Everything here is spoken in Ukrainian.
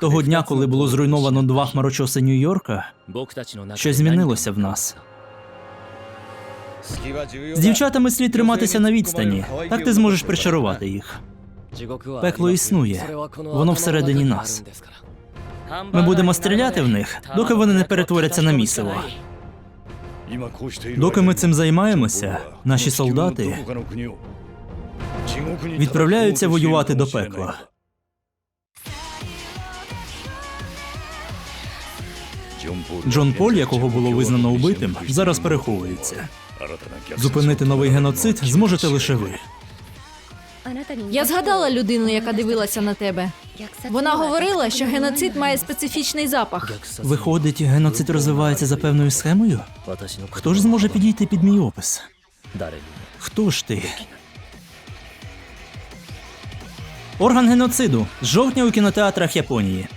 Того дня, коли було зруйновано два хмарочоси Нью-Йорка, Щось змінилося в нас. з дівчатами слід триматися на відстані. Так ти зможеш причарувати їх. Пекло існує. Воно всередині нас. Ми будемо стріляти в них, доки вони не перетворяться на місиво. Доки ми цим займаємося, наші солдати відправляються воювати до пекла. Джон Поль, якого було визнано убитим, зараз переховується. Зупинити новий геноцид зможете лише ви. Я згадала людину, яка дивилася на тебе. Вона говорила, що геноцид має специфічний запах. Виходить, геноцид розвивається за певною схемою? Хто ж зможе підійти під мій опис? Хто ж ти? Орган геноциду з жовтня у кінотеатрах Японії.